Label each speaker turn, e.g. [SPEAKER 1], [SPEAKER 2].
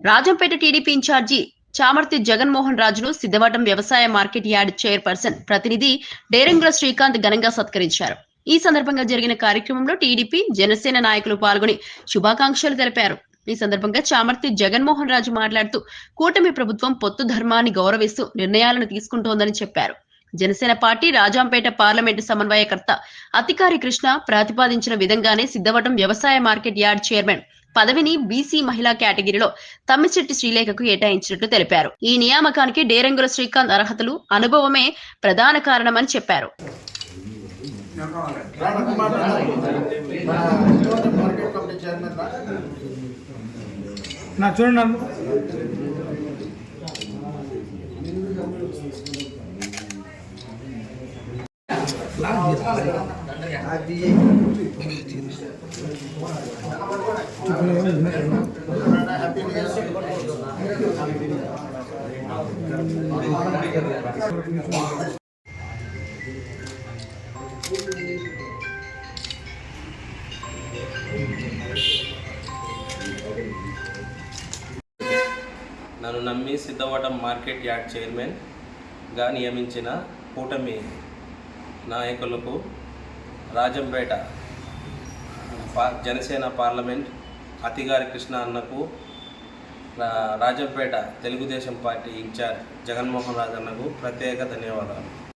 [SPEAKER 1] Rajampet TDP incharge Chamarthi Jaganmohan రాజును సిద్ధవటం వ్యవసాయ market yard chairperson ప్రతినిధి డేరంగుల శ్రీకాంత్ ఘనంగా సత్కరించారు. ఈ సందర్భంగా జరిగిన కార్యక్రమంలో టీడీపీ జనసేన నాయకులు పాల్గొని శుభాకాంక్షలు తెలిపారు. ఈ సందర్భంగా చామర్తి జగన్మోహన్ రాజు మాట్లాడుతూ కూటమి ప్రభుత్వం పొత్తు ధర్మాన్ని గౌరవిస్తూ నిర్ణయాలను తీసుకుంటోందని చెప్పారు. జనసేన పార్టీ రాజాంపేట పార్లమెంటు సమన్వయకర్త అతికారి కృష్ణ ప్రతిపాదించిన విధంగానే సిద్ధవటం వ్యవసాయ మార్కెట్ యార్డ్ చైర్మన్ పదవిని బీసీ మహిళా కేటగిరీలో తమ్మిశెట్టి శ్రీలేఖకు కేటాయించినట్లు తెలిపారు. ఈ నియామకానికి డేరంగుల శ్రీకాంత్ అర్హతలు అనుభవమే ప్రధాన కారణమని చెప్పారు.
[SPEAKER 2] నన్ను నమ్మి సిద్ధవటం మార్కెట్ యార్డ్ చైర్మన్గా నియమించిన కూటమి నాయకులకు రాజంపేట జనసేన పార్లమెంట్ అతిగారి కృష్ణ అన్నకు రాజంపేట తెలుగుదేశం పార్టీ ఇన్ఛార్జ్ జగన్మోహన్ రాజు అన్నకు ప్రత్యేక ధన్యవాదాలు.